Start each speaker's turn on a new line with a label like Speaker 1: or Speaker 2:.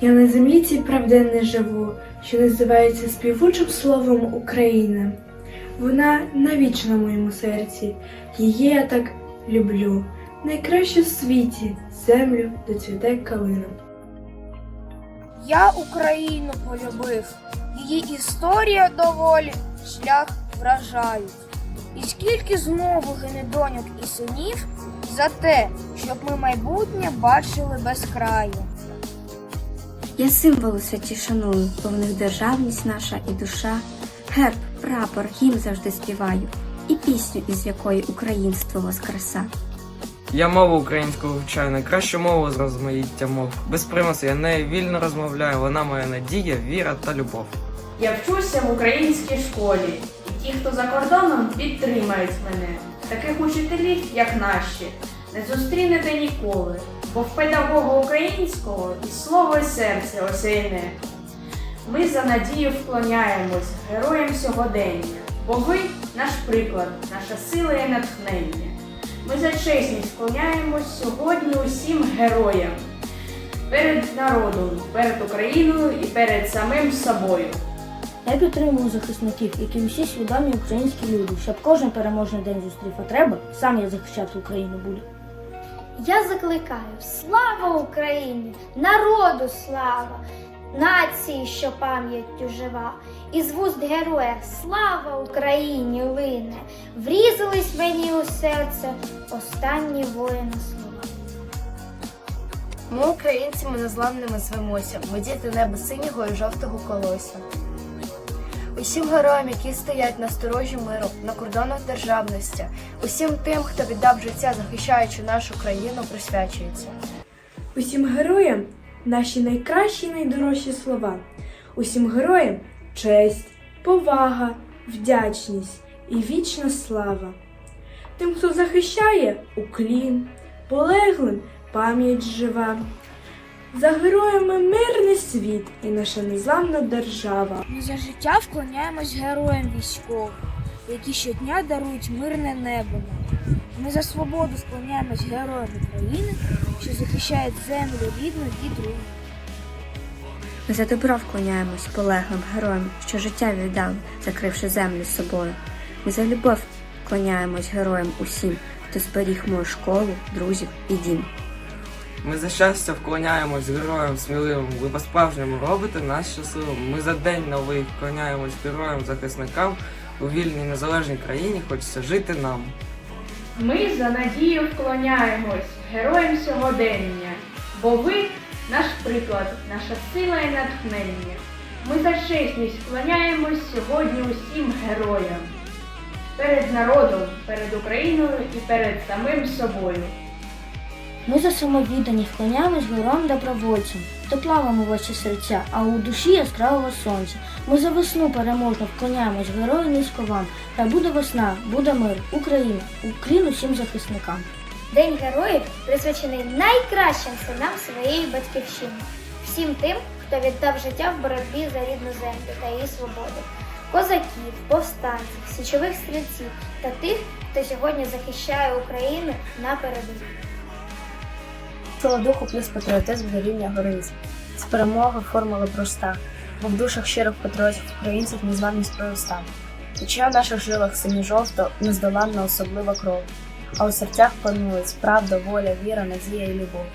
Speaker 1: Я на землі цій правденне живу, що називається співучим словом України. Вона навічна в моєму серці, її я так люблю. Найкраще в світі землю доцвіте калином.
Speaker 2: Я Україну полюбив, її історія доволі, шлях вражають. І скільки знову гине доньок і синів за те, щоб ми майбутнє бачили без краю.
Speaker 3: Я символу святі шаную, бо в них державність наша і душа. Герб, прапор, гімн завжди співаю, і пісню, із якої українство воскреса.
Speaker 4: Я мову українську вивчаю, найкращу мову з розмаїття мов. Без примусу я нею вільно розмовляю, вона моя надія, віра та любов.
Speaker 5: Я вчуся в українській школі, і ті, хто за кордоном, підтримають мене. Таких учителів, як наші, не зустрінете ніколи, бо в педагога українського і слово серце осяйне. Ми за надію вклоняємось героям сьогодення, бо ви наш приклад, наша сила і натхнення. Ми за чесність вклоняємось сьогодні усім героям перед народом, перед Україною і перед самим собою.
Speaker 6: Я підтримую захисників, які усі свідомі українські люди, щоб кожен переможний день зустрів а сам я захищати Україну буду.
Speaker 7: Я закликаю. Слава Україні, народу слава, нації, що пам'яттю жива, і з вуст героя слава Україні лине, врізались мені у серце останні воїни слова.
Speaker 2: Ми українцями незламними звемося, ми діти неба синього і жовтого колося. Усім героям, які стоять на сторожі миру, на кордонах державності, усім тим, хто віддав життя, захищаючи нашу країну, присвячується.
Speaker 1: Усім героям наші найкращі й найдорожчі слова. Усім героям честь, повага, вдячність і вічна слава. Тим, хто захищає уклін, полеглим пам'ять жива. За героями мирний світ і наша незламна держава.
Speaker 2: Ми за життя вклоняємось героям військовим, які щодня дарують мирне небо. нам. Ми за свободу склоняємось героям України, що захищають землю рідну від рук.
Speaker 3: Ми за добро вклоняємось полеглим героям, що життя віддали, закривши землю з собою. Ми за любов вклоняємось героям усім, хто зберіг мою школу, друзів і дім.
Speaker 4: Ми за щастя вклоняємось героям сміливим. Ви по-справжньому робите нас щасливим. Ми за день новий вклоняємось героям захисникам. У вільній незалежній країні хочеться жити нам.
Speaker 5: Ми за надію вклоняємось героям сьогодення, бо ви наш приклад, наша сила і натхнення. Ми за чесність вклоняємось сьогодні усім героям перед народом, перед Україною і перед самим собою.
Speaker 6: Ми за самовідданість вклоняємось героям добровольцям, хто плавами в очі серця, а у душі яскравого сонця. Ми за весну переможно вклоняємось герою низько вам. Хай буде весна, буде мир, Україна, Уклін усім захисникам.
Speaker 7: День героїв присвячений найкращим синам своєї батьківщини, всім тим, хто віддав життя в боротьбі за рідну землю та її свободу, козаків, повстанців, січових стрільців та тих, хто сьогодні захищає Україну на передовій.
Speaker 8: Сила духу плюс патріотизм дорівнює героїзм. З перемоги формула проста, бо в душах щирих патріотів українців незваність проста. Тече в наших жилах сині жовто, нездоланна особлива кров, а у серцях панують правда, воля, віра, надія і любов.